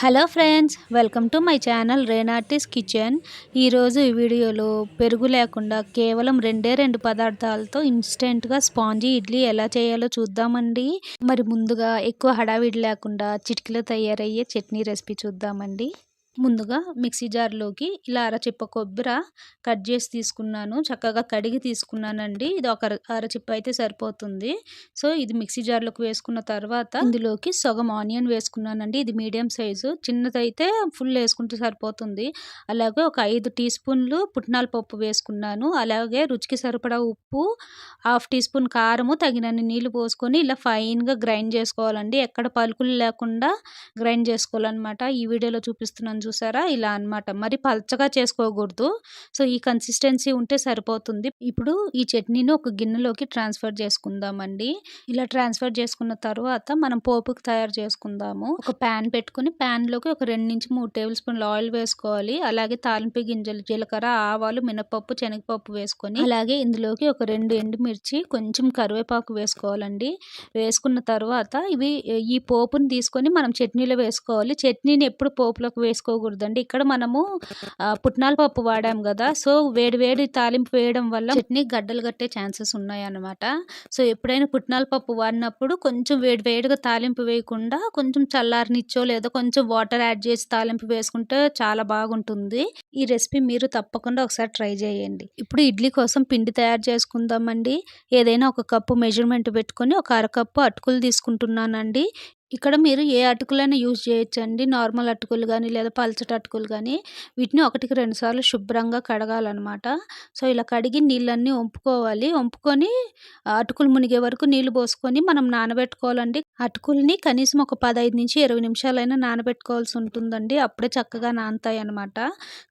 Hello friends welcome to my channel Renati's kitchen. ఈరోజు ఈ వీడియోలో పెరుగు లేకుండా కేవలం రెండే రెండు పదార్థాలతో ఇన్స్టెంట్గా స్పాంజీ ఇడ్లీ ఎలా చేయాలో చూద్దామండి. మరి ముందుగా ఎక్కువ హడావిడి లేకుండా చిటికలో తయారయ్యే చట్నీ రెసిపీ చూద్దామండి. ముందుగా మిక్సీ జార్లోకి ఇలా అరచిప్ప కొబ్బరి కట్ చేసి తీసుకున్నాను. చక్కగా కడిగి తీసుకున్నానండి. ఇది ఒక అరచిప్ప అయితే సరిపోతుంది. సో ఇది మిక్సీ జార్లోకి వేసుకున్న తర్వాత ఇందులోకి సగం ఆనియన్ వేసుకున్నానండి. ఇది మీడియం సైజు. చిన్నదైతే ఫుల్ వేసుకుంటే సరిపోతుంది. అలాగే ఒక ఐదు టీ స్పూన్లు పుట్నాల పప్పు వేసుకున్నాను. అలాగే రుచికి సరిపడా ఉప్పు హాఫ్ టీ స్పూన్ కారము తగినన్ని నీళ్ళు పోసుకొని ఇలా ఫైన్గా గ్రైండ్ చేసుకోవాలండి. ఎక్కడ పలుకులు లేకుండా గ్రైండ్ చేసుకోవాలన్నమాట. ఈ వీడియోలో చూపిస్తున్నాను చూసారా? ఇలా అనమాట మరి పల్చగా చేసుకోకూడదు. సో ఈ కన్సిస్టెన్సీ ఉంటే సరిపోతుంది. ఇప్పుడు ఈ చట్నీని ఒక గిన్నెలోకి ట్రాన్స్ఫర్ చేసుకుందామండి. ఇలా ట్రాన్స్ఫర్ చేసుకున్న తర్వాత మనం పోపుకి తయారు చేసుకుందాము. ఒక ప్యాన్ పెట్టుకుని ప్యాన్లోకి ఒక రెండు నుంచి మూడు టేబుల్ స్పూన్ల ఆయిల్ వేసుకోవాలి. అలాగే తాలింపు గింజలు జీలకర్ర ఆవాలు మినపప్పు శనగపప్పు వేసుకొని అలాగే ఇందులోకి ఒక రెండు ఎండుమిర్చి కొంచెం కరివేపాకు వేసుకోవాలండి. వేసుకున్న తర్వాత ఇవి ఈ పోపుని తీసుకొని మనం చట్నీలో వేసుకోవాలి. చట్నీని ఎప్పుడు పోపులోకి వేసుకో వేసుకోకూడదండి ఇక్కడ మనము పుట్నాల పప్పు వాడాం కదా సో వేడి వేడి తాలింపు వేయడం వల్ల చట్నీ గడ్డలు కట్టే ఛాన్సెస్ ఉన్నాయన్నమాట. సో ఎప్పుడైనా పుట్నాల పప్పు వాడినప్పుడు కొంచెం వేడి వేడిగా తాలింపు వేయకుండా కొంచెం చల్లారనిచ్చో లేదా కొంచెం వాటర్ యాడ్ చేసి తాలింపు వేసుకుంటే చాలా బాగుంటుంది. ఈ రెసిపీ మీరు తప్పకుండా ఒకసారి ట్రై చేయండి. ఇప్పుడు ఇడ్లీ కోసం పిండి తయారు చేసుకుందామండి. ఏదైనా ఒక కప్పు మెజర్మెంట్ పెట్టుకొని ఒక అరకప్పు అటుకులు తీసుకుంటున్నానండి. ఇక్కడ మీరు ఏ అటుకులైనా యూజ్ చేయొచ్చండి. నార్మల్ అటుకులు కానీ లేదా పల్చటి అటుకులు కానీ వీటిని ఒకటికి రెండు సార్లు శుభ్రంగా కడగాలన్నమాట. సో ఇలా కడిగి నీళ్ళన్నీ వంపుకోవాలి. వంపుకొని అటుకులు మునిగే వరకు నీళ్ళు పోసుకొని మనం నానబెట్టుకోవాలండి. అటుకుల్ని కనీసం ఒక పదహైదు నుంచి ఇరవై నిమిషాలైనా నానబెట్టుకోవాల్సి ఉంటుందండి. అప్పుడే చక్కగా నానతాయి అనమాట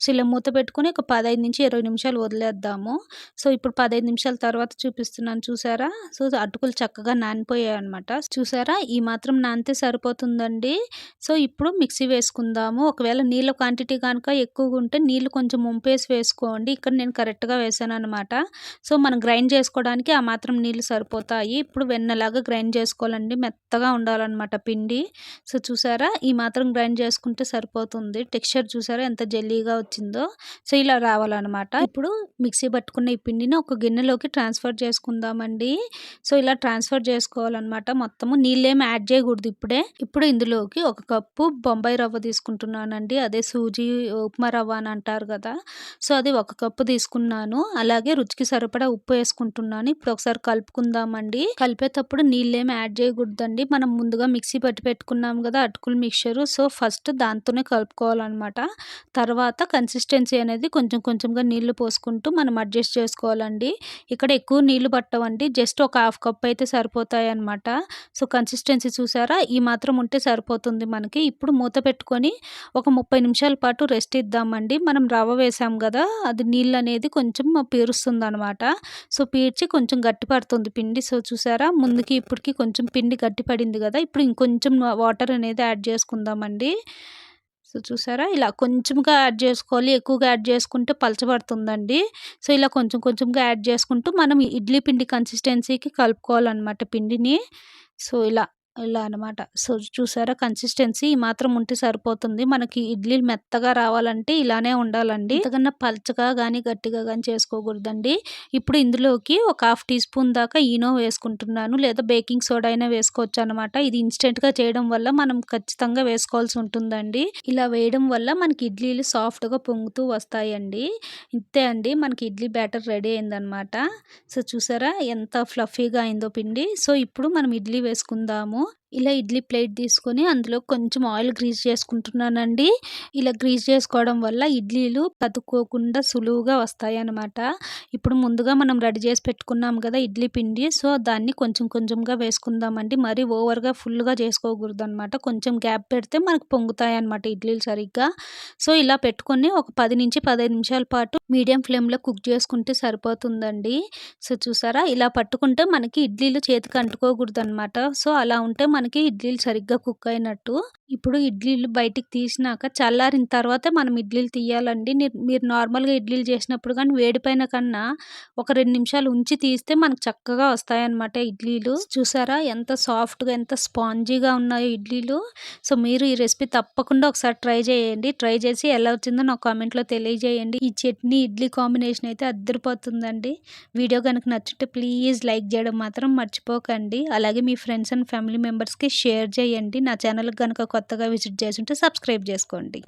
సో ఇలా మూత పెట్టుకొని ఒక పదహైదు నుంచి ఇరవై నిమిషాలు వదిలేద్దాము. సో ఇప్పుడు పదహైదు నిమిషాల తర్వాత చూపిస్తున్నాను. చూసారా? సో అటుకులు చక్కగా నానిపోయాయి అనమాట చూసారా? ఈ మాత్రం నానితే అయితే సరిపోతుందండి. సో ఇప్పుడు మిక్సీ వేసుకుందాము. ఒకవేళ నీళ్ళ క్వాంటిటీ కనుక ఎక్కువగా ఉంటే నీళ్ళు కొంచెం ముంపేసి వేసుకోండి. ఇక్కడ నేను కరెక్ట్గా వేసాను అనమాట సో మనం గ్రైండ్ చేసుకోవడానికి ఆ మాత్రం నీళ్ళు సరిపోతాయి. ఇప్పుడు వెన్నలాగా గ్రైండ్ చేసుకోవాలండి. మెత్తగా ఉండాలన్నమాట పిండి. సో చూసారా? ఈ మాత్రం గ్రైండ్ చేసుకుంటే సరిపోతుంది. టెక్స్చర్ చూసారా? ఎంత జల్లీగా వచ్చిందో. సో ఇలా రావాలన్నమాట. ఇప్పుడు మిక్సీ పట్టుకున్న ఈ పిండిని ఒక గిన్నెలోకి ట్రాన్స్ఫర్ చేసుకుందామండి. సో ఇలా ట్రాన్స్ఫర్ చేసుకోవాలన్నమాట. మొత్తము నీళ్ళేమి యాడ్ చేయకూడదు ఇప్పుడే ఇప్పుడు ఇందులోకి ఒక కప్పు బొంబాయి రవ్వ తీసుకుంటున్నానండి. అదే సూజీ ఉప్మా రవ్వ అని అంటారు కదా. సో అది ఒక కప్పు తీసుకున్నాను. అలాగే రుచికి సరిపడా ఉప్పు వేసుకుంటున్నాను. ఇప్పుడు ఒకసారి కలుపుకుందామండి. కలిపేటప్పుడు నీళ్ళేమి యాడ్ చేయకూడదండి. మనం ముందుగా మిక్సీ పట్టి పెట్టుకున్నాం కదా అటుకులు మిక్చరు. సో ఫస్ట్ దాంతోనే కలుపుకోవాలన్నమాట. తర్వాత కన్సిస్టెన్సీ అనేది కొంచెం కొంచెంగా నీళ్ళు పోసుకుంటూ మనం అడ్జస్ట్ చేసుకోవాలండి. ఇక్కడ ఎక్కువ నీళ్ళు పట్టవండి. జస్ట్ ఒక హాఫ్ కప్ అయితే సరిపోతాయి అనమాట సో కన్సిస్టెన్సీ చూసారా? ఈ మాత్రం ఉంటే సరిపోతుంది మనకి. ఇప్పుడు మూత పెట్టుకొని ఒక ముప్పై నిమిషాల పాటు రెస్ట్ ఇద్దామండి. మనం రవ్వ వేసాం కదా అది నీళ్ళు అనేది కొంచెం పీరుస్తుంది అనమాట సో పీర్చి కొంచెం గట్టి పడుతుంది పిండి. సో చూసారా? ముందుకి ఇప్పటికి కొంచెం పిండి గట్టి పడింది కదా ఇప్పుడు ఇంకొంచెం వాటర్ అనేది యాడ్ చేసుకుందామండి. సో చూసారా? ఇలా కొంచెంగా యాడ్ చేసుకోవాలి. ఎక్కువగా యాడ్ చేసుకుంటే పలచబడుతుందండి సో ఇలా కొంచెం కొంచెంగా యాడ్ చేసుకుంటూ మనం ఇడ్లీ పిండి కన్సిస్టెన్సీకి కలుపుకోవాలన్నమాట పిండిని. సో ఇలా ఇలా అనమాట సో చూసారా? కన్సిస్టెన్సీ ఈ మాత్రం ఉంటే సరిపోతుంది. మనకి ఇడ్లీలు మెత్తగా రావాలంటే ఇలానే ఉండాలండి. ఇంతకన్నా పల్చగా కానీ గట్టిగా కానీ చేసుకోకూడదండి. ఇప్పుడు ఇందులోకి ఒక హాఫ్ టీ స్పూన్ దాకా ఈనో వేసుకుంటున్నాను. లేదా బేకింగ్ సోడా అయినా వేసుకోవచ్చు అనమాట ఇది ఇన్స్టెంట్గా చేయడం వల్ల మనం ఖచ్చితంగా వేసుకోవాల్సి ఉంటుందండి. ఇలా వేయడం వల్ల మనకి ఇడ్లీలు సాఫ్ట్గా పొంగుతూ వస్తాయండి. ఇంతే అండి. మనకి ఇడ్లీ బ్యాటర్ రెడీ అయిందనమాట సో చూసారా? ఎంత ఫ్లఫీగా అయిందో పిండి. సో ఇప్పుడు మనం ఇడ్లీ వేసుకుందాము. ん? ఇలా ఇడ్లీ ప్లేట్ తీసుకొని అందులో కొంచెం ఆయిల్ గ్రీజ్ చేసుకుంటున్నానండి. ఇలా గ్రీజ్ చేసుకోవడం వల్ల ఇడ్లీలు పతుక్కోకుండా సులువుగా వస్తాయి అన్నమాట ఇప్పుడు ముందుగా మనం రెడీ చేసి పెట్టుకున్నాం కదా ఇడ్లీ పిండి సో దాన్ని కొంచెం కొంచెంగా వేసుకుందామండి. మరీ ఓవర్గా ఫుల్గా చేసుకోకూడదు అనమాట కొంచెం గ్యాప్ పెడితే మనకు పొంగుతాయి అనమాట ఇడ్లీలు సరిగ్గా. సో ఇలా పెట్టుకొని ఒక పది నుంచి పదిహేను నిమిషాల పాటు మీడియం ఫ్లేమ్లో కుక్ చేసుకుంటే సరిపోతుందండి. సో చూసారా? ఇలా పట్టుకుంటే మనకి ఇడ్లీలు చేతికి అంటుకోకూడదు అనమాట సో అలా ఉంటే మనకి ఇడ్లీలు సరిగ్గా కుక్ అయినట్టు ఇప్పుడు ఇడ్లీలు బయటికి తీసినాక చల్లారిన తర్వాత మనం ఇడ్లీలు తీయాలండి. మీరు నార్మల్గా ఇడ్లీలు చేసినప్పుడు కానీ వేడిపైన కన్నా ఒక రెండు నిమిషాలు ఉంచి తీస్తే మనకు చక్కగా వస్తాయన్నమాట ఇడ్లీలు. చూసారా ఎంత సాఫ్ట్గా ఎంత స్పాంజీగా ఉన్నాయో ఇడ్లీలు. సో మీరు ఈ రెసిపీ తప్పకుండా ఒకసారి ట్రై చేయండి. ట్రై చేసి ఎలా వచ్చిందో నాకు కామెంట్లో తెలియజేయండి. ఈ చట్నీ ఇడ్లీ కాంబినేషన్ అయితే అద్దరిపోతుందండి. వీడియో కనుక నచ్చితే ప్లీజ్ లైక్ చేయడం మాత్రం మర్చిపోకండి. అలాగే మీ ఫ్రెండ్స్ అండ్ ఫ్యామిలీ మెంబర్స్కి షేర్ చేయండి. నా ఛానల్కి కనుక కొత్తగా విజిట్ చేస్తుంటే సబ్స్క్రైబ్ చేసుకోండి.